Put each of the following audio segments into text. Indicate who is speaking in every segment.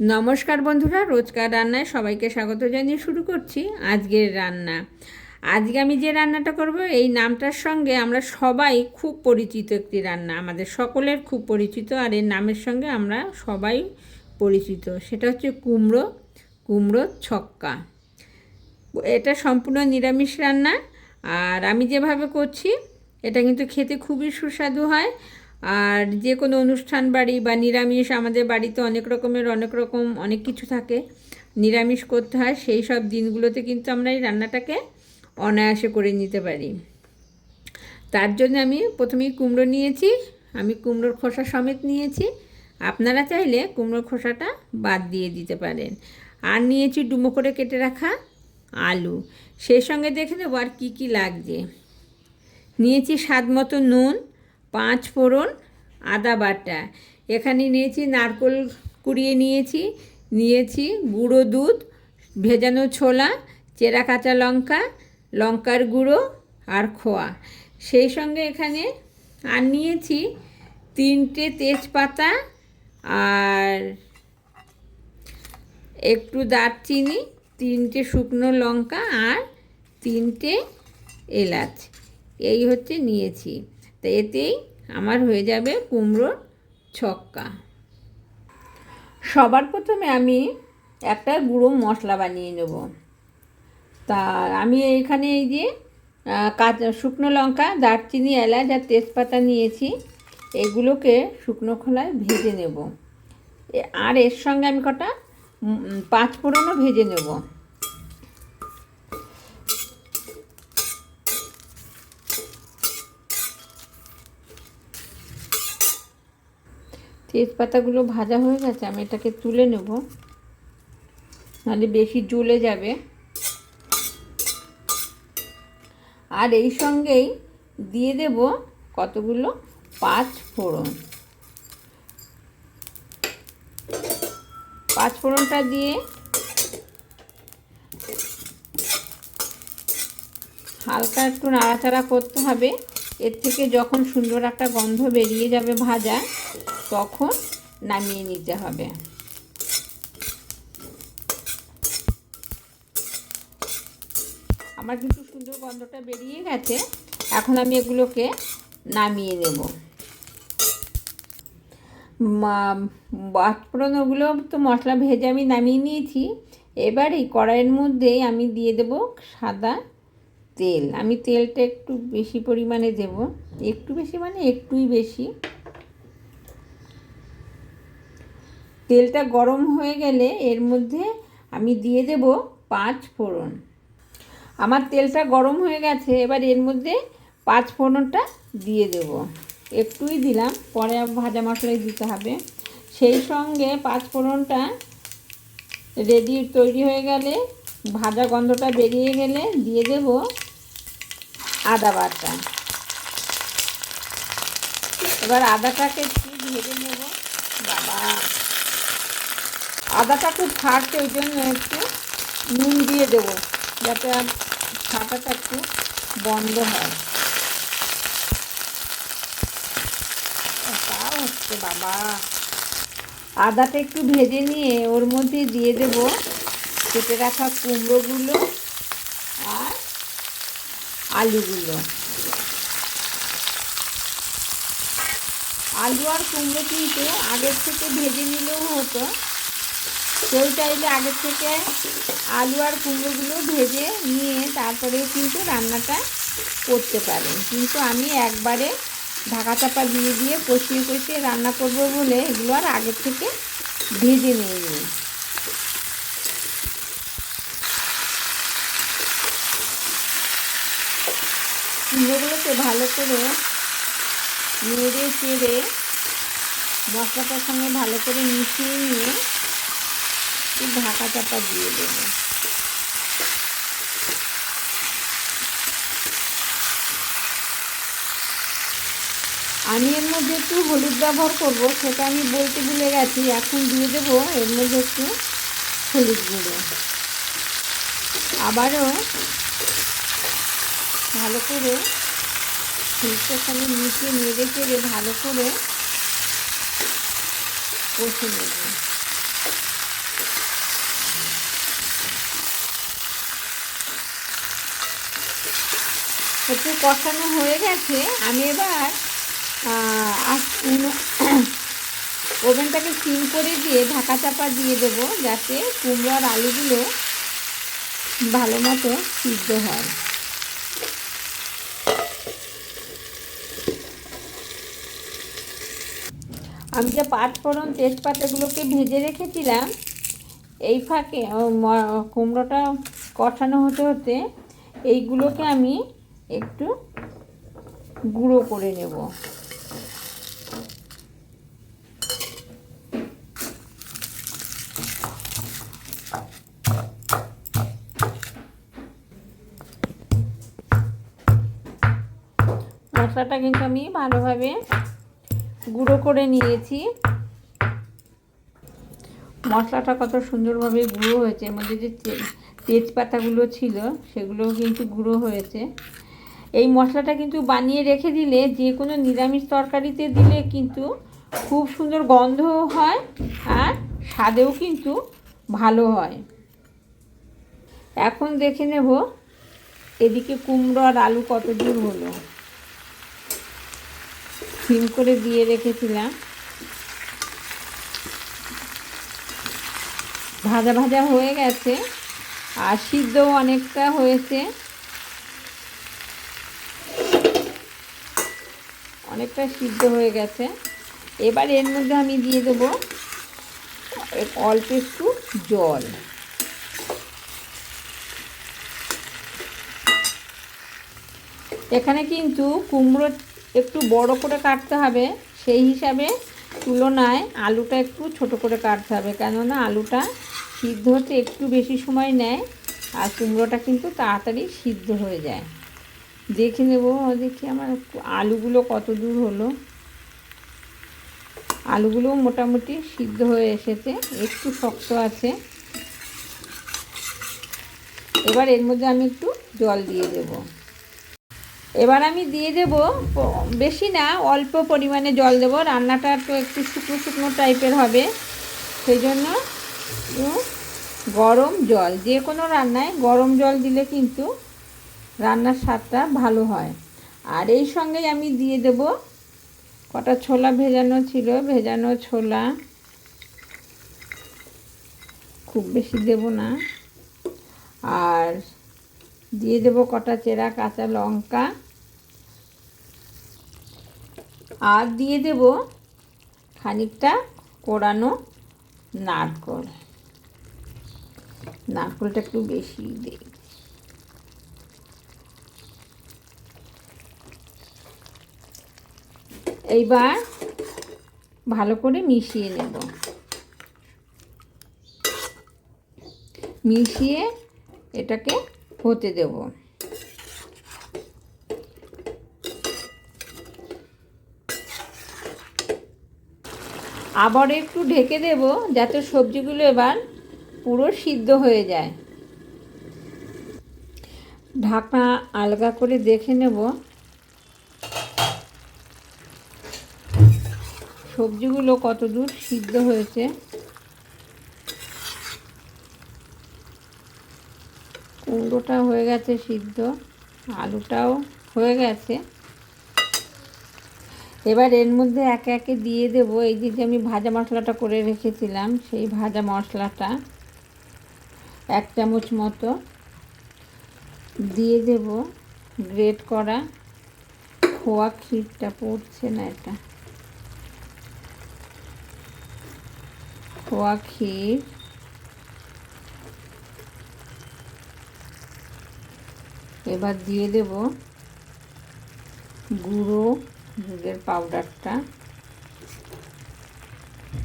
Speaker 1: নমস্কার বন্ধুরা, রোজকার রান্নায় সবাইকে স্বাগত জানিয়ে শুরু করছি আজকের রান্না। আজকে আমি যে রান্নাটা করব, এই নামটার সঙ্গে আমরা সবাই খুব পরিচিত একটি রান্না। আমাদের সকলের খুব পরিচিত, আর এর নামের সঙ্গে আমরা সবাই পরিচিত। সেটা হচ্ছে কুমড়ো কুমড়ো ছক্কা। এটা সম্পূর্ণ নিরামিষ রান্না, আর আমি যেভাবে করছি, এটা কিন্তু খেতে খুবই সুস্বাদু হয়। আর যে কোনো অনুষ্ঠান বাড়ি বা নিরামিষ, আমাদের বাড়িতে অনেক রকমের, অনেক রকম অনেক কিছু থাকে। নিরামিষ করতে হয়, সেই সব দিনগুলোতে কিন্তু আমরা এই রান্নাটাকে অনায়াসে করে নিতে পারি। তার জন্য আমি প্রথমেই কুমড়ো নিয়েছি, আমি কুমড়োর খোসা সমেত নিয়েছি। আপনারা চাইলে কুমড়োর খোসাটা বাদ দিয়ে দিতে পারেন। আর নিয়েছি ডুমো করে কেটে রাখা আলু। সেই সঙ্গে দেখে নেব আর কী কী লাগছে। নিয়েছি স্বাদ মতো নুন পাঁচ ফোড়ন, আদা বাটা। এখানে নিয়েছি নারকোল কুড়িয়ে নিয়েছি নিয়েছি গুঁড়ো দুধ, ভেজানো ছোলা, চেরা কাঁচা লঙ্কা, লঙ্কার গুঁড়ো আর খোয়া। সেই সঙ্গে এখানে আর নিয়েছি তিনটে তেজপাতা আর একটু দারচিনি, তিনটে শুকনো লঙ্কা আর তিনটে এলাচ। এই হচ্ছে নিয়েছি। তো এতেই আমার হয়ে যাবে কুমড়োর ছক্কা। সবার প্রথমে আমি একটা গুঁড়ো মশলা বানিয়ে নেব। তা আমি এখানে এই যে কাঁচা, শুকনো লঙ্কা, দারচিনি, এলাচ আর তেজপাতা নিয়েছি। এগুলোকে শুকনো খোলায় ভেজে নেব। আর এর সঙ্গে আমি কটা পাঁচ ফোড়নও ভেজে নেব। তেজপাতাগুলো ভাজা হয়ে গেছে, আমি এটাকে তুলে নেব। নাহলে বেশি জ্বলে যাবে। আর এই সঙ্গেই দিয়ে দেব কতগুলো পাঁচ ফোড়ন। পাঁচ ফোড়নটা দিয়ে হালকা একটু নাড়াচাড়া করতে হবে। এর থেকে যখন সুন্দর একটা গন্ধ বেরিয়ে যাবে ভাজা, তখন নামিয়ে নিতে হবে। আমার কিন্তু সুন্দর গন্ধটা বেরিয়ে গেছে, এখন আমি এগুলোকে নামিয়ে নেব। বাটফোড়ন ওগুলো তো মশলা ভেজে আমি নামিয়ে নিয়েছি। এবার এই কড়াইয়ের মধ্যেই আমি দিয়ে দেব সাদা তেল, আমি তেলটা একটু বেশি পরিমাণে দেব। একটু বেশি মানে একটুই বেশি। তেলটা গরম হয়ে গেলে এর মধ্যে আমি দিয়ে দেব পাঁচ ফোড়ন। আমার তেলটা গরম হয়ে গেছে, এবার এর মধ্যে পাঁচ ফোড়নটা দিয়ে দেব। একটুই দিলাম, পরে ভাজা মশলাই দিতে হবে। সেই সঙ্গে পাঁচ ফোড়নটা রেডি তৈরি হয়ে গেলে, ভাজা গন্ধটা বেরিয়ে গেলে দিয়ে দেব আদা বাটা। এবার আদাটাকে একটু ভেজে নেব। বাবা। আদাটা খুব ফাটছে, ওই জন্য একটু নুন দিয়ে দেবো, যাতে আর ছাটাটা একটু বন্ধ হয়। তাও হচ্ছে, বাবা। আদাটা একটু ভেজে নিয়ে ওর মধ্যে দিয়ে দেব, কেটে রাখা কুমড়োগুলো। আলুগুলো। আলু আর কুমড়ো কিন্তু আগের থেকে ভেজে নিলেও হতো। কেউ চাইলে আগের থেকে আলু আর কুমড়োগুলো ভেজে নিয়ে তারপরে কিন্তু রান্নাটা করতে পারেন। কিন্তু আমি একবারে ঢাকা চাপা দিয়ে দিয়ে কষিয়ে কষিয়ে রান্না করব বলে এগুলো আর আগের থেকে ভেজে নিয়ে নিই কুমড়োগুলোকে ভালো করে নেড়ে চেড়ে মশলাটার সঙ্গে ভালো করে মিশিয়ে নিয়ে ঢাকা চাপা দিয়ে দেবো। আমি এর মধ্যে একটু হলুদ ব্যবহার করব, সেটা আমি বলতে ভুলে গেছি, এখন দিয়ে দেবো এর মধ্যে একটু হলুদ গুঁড়ো। আবারও ভালো করে ফুলটার সঙ্গে মিশিয়ে মেরে চেড়ে ভালো করে কষে নেব। একটু কষানো হয়ে গেছে, আমি এবার ওভেনটাকে সিম করে দিয়ে ঢাকা চাপা দিয়ে দেবো যাতে কুমড়োর আলুগুলো ভালো মতো সিদ্ধ হয়। আমি যে পাঁচফোড়ন তেজপাতাগুলোকে ভেজে রেখেছিলাম, এই ফাঁকে কুমড়োটা কষানো হতে হতে এইগুলোকে আমি একটু গুঁড়ো করে নেব। মশলাটা কিন্তু আমি ভালোভাবে গুঁড়ো করে নিয়েছি। মশলাটা কত সুন্দরভাবে গুঁড়ো হয়েছে। এর মধ্যে যে তেজপাতাগুলো ছিল, সেগুলোও কিন্তু গুঁড়ো হয়েছে। এই মশলাটা কিন্তু বানিয়ে রেখে দিলে যে কোনো নিরামিষ তরকারিতে দিলে কিন্তু খুব সুন্দর গন্ধও হয় আর স্বাদেও কিন্তু ভালো হয়। এখন দেখে নেব এদিকে কুমড়ো আর আলু কত দূর হলো। সিম করে দিয়ে রেখেছিলাম। ভাজা ভাজা হয়ে গেছে, আর সিদ্ধও অনেকটা হয়েছে। অনেকটা সিদ্ধ হয়ে গেছে। এবার এর মধ্যে আমি দিয়ে দেবো অল্প একটু জল। এখানে কিন্তু কুমড়ো একটু বড় করে কাটতে হবে। সেই হিসাবে তুলনায় আলুটা একটু ছোট করে কাটতে হবে। কেননা আলুটা সিদ্ধ হতে একটু বেশি সময় নেয় আর কুমড়োটা কিন্তু তাড়াতাড়ি সিদ্ধ হয়ে যায়। দেখে নেব, দেখি আমার আলুগুলো কত দূর হলো। আলুগুলো মোটামুটি সিদ্ধ হয়ে এসেছে, একটু শক্ত আছে। এবার এর মধ্যে আমি একটু জল দিয়ে দেবো। এবার আমি দিয়ে দেব, বেশি না, অল্প পরিমাণে জল দেব। রান্নাটা তো একটু শুকনো শুকনো টাইপের হবে। সেই জন্য গরম জল, যে কোনো রান্নায় গরম জল দিলে কিন্তু রান্নার স্বাদটা ভালো হয়। আর এই সঙ্গেই আমি দিয়ে দেব কটা ছোলা ভেজানো ছিল, ভেজানো ছোলা। খুব বেশি দেব না। আর দিয়ে দেব কটা চেরা কাঁচা লঙ্কা। আর দিয়ে দেব খানিকটা কোড়ানো নারকল। নারকলটা একটু বেশি দিই। এইবার ভালো করে মিশিয়ে নেব। মিশিয়ে এটাকে হতে দেব। আবার একটু ঢেকে দেব যাতে সবজিগুলো এবার পুরো সিদ্ধ হয়ে যায়। ঢাকনা আলগা করে দেখে নেব। সবজিগুলো কত দূর সিদ্ধ হয়েছে। কুমড়োটা হয়ে গেছে সিদ্ধ, আলুটাও হয়ে গেছে। এবার এর মধ্যে একে একে দিয়ে দেব। এই যে যে আমি ভাজা মশলাটা করে রেখেছিলাম, সেই ভাজা মশলাটা এক চামচ মতো দিয়ে দেব। গ্রেট করা খোয়া ক্ষীরটা পড়ছে না এটা। খোয়া ক্ষীর। এবার দিয়ে দেব গুঁড়ো দুধের পাউডারটা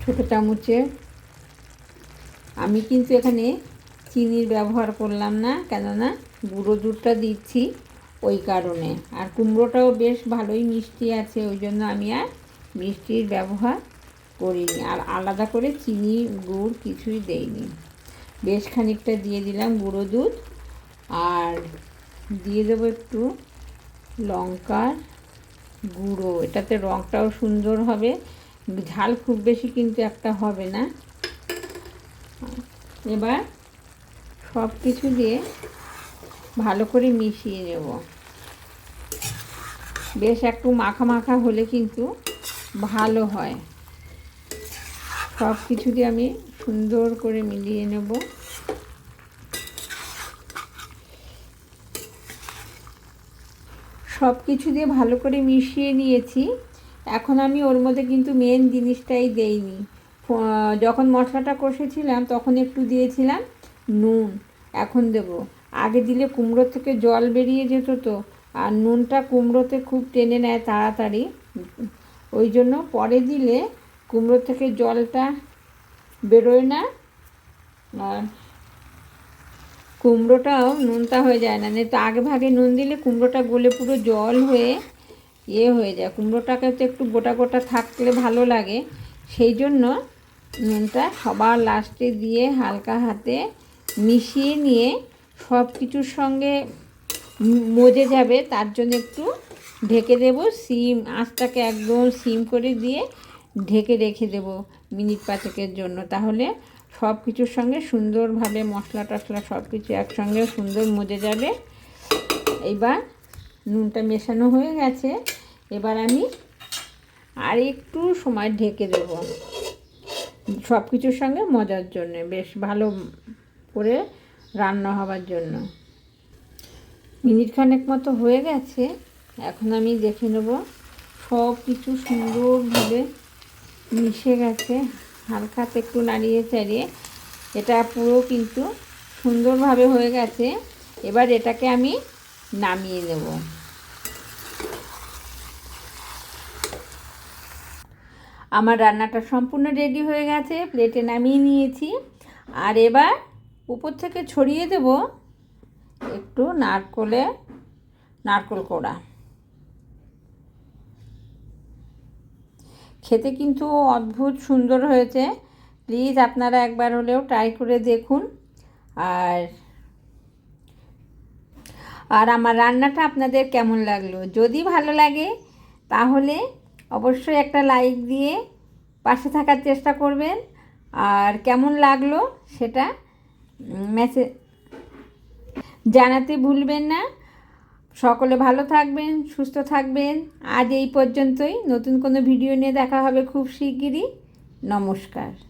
Speaker 1: ছোটো চামচে। আমি কিন্তু এখানে চিনির ব্যবহার করলাম না, কেননা গুঁড়ো দুধটা দিচ্ছি ওই কারণে। আর কুমড়োটাও বেশ ভালোই মিষ্টি আছে, ওই জন্য আমি আর মিষ্টির ব্যবহার করিনি। আর আলাদা করে চিনি, গুড় কিছুই দেইনি। বেশ খানিকটা দিয়ে দিলাম গুঁড়ো দুধ। আর দিয়ে দেবো একটু লঙ্কার গুঁড়ো, এটাতে রঙটাও সুন্দর হবে। ঝাল খুব বেশি কিন্তু একটা হবে না। এবার সব কিছু দিয়ে ভালো করে মিশিয়ে নেব। বেশ একটু মাখা মাখা হলে কিন্তু ভালো হয়। সব কিছু দিয়ে আমি সুন্দর করে মিলিয়ে নেব। সব কিছু দিয়ে ভালো করে মিশিয়ে নিয়েছি। এখন আমি ওর মধ্যে কিন্তু মেন জিনিসটাই দেইনি। যখন মশলাটা কষেছিলাম, তখন একটু দিয়েছিলাম নুন। এখন দেব। আগে দিলে কুমড়ো থেকে জল বেরিয়ে যেত তো, আর নুনটা কুমড়োতে খুব টেনে নেয় তাড়াতাড়ি। ওই জন্য পরে দিলে কুমড়ো থেকে জলটা বেরোয় না। আর কুমড়োটাও নুনটা হয়ে যায় না। তো আগে ভাগে নুন দিলে কুমড়োটা গলে পুরো জল হয়ে ইয়ে হয়ে যায়। কুমড়োটাকে তো একটু গোটা গোটা থাকলে ভালো লাগে। সেই জন্য নুনটা সবার লাস্টে দিয়ে হালকা হাতে মিশিয়ে নিয়ে সব কিছুর সঙ্গে মজে যাবে। তার জন্য একটু ঢেকে দেব সিম, আঁচটাকে একদম সিম করে দিয়ে ঢেকে রেখে দেব মিনিট পাঁচেকের জন্য। তাহলে সব কিছুর সঙ্গে সুন্দরভাবে মশলা টশলা সব কিছু একসঙ্গে সুন্দর মজে যাবে। এবার নুনটা মেশানো হয়ে গেছে। এবার আমি আর একটু সময় ঢেকে দেব সব কিছুর সঙ্গে মজার জন্য, বেশ ভালো করে রান্না হবার জন্য। মিনিট খানেক মতো হয়ে গেছে। এখন আমি দেখে নেব সব কিছু সুন্দরভাবে মিশে গেছে। হালকাতে একটু নাড়িয়ে চাড়িয়ে, এটা পুরো কিন্তু সুন্দরভাবে হয়ে গেছে। এবার এটাকে আমি নামিয়ে নেব। আমার রান্নাটা সম্পূর্ণ রেডি হয়ে গেছে প্লেটে নামিয়ে নিয়েছি। আর এবার উপর থেকে ছড়িয়ে দেব একটু নারকলে, নারকল কোড়া। খেতে কিন্তু অদ্ভুত সুন্দর হয়েছে। প্লিজ আপনারা একবার হলেও ট্রাই করে দেখুন। আর আর আমার রান্নাটা আপনাদের কেমন লাগল? যদি ভালো লাগে, তাহলে অবশ্যই একটা লাইক দিয়ে পাশে থাকার চেষ্টা করবেন। আর কেমন লাগল সেটা মেসেজ জানাতে ভুলবেন না। সকলে ভালো থাকবেন, সুস্থ থাকবেন। আজ এই পর্যন্তই। নতুন কোনো ভিডিও নিয়ে দেখা হবে খুব শিগগিরই। নমস্কার।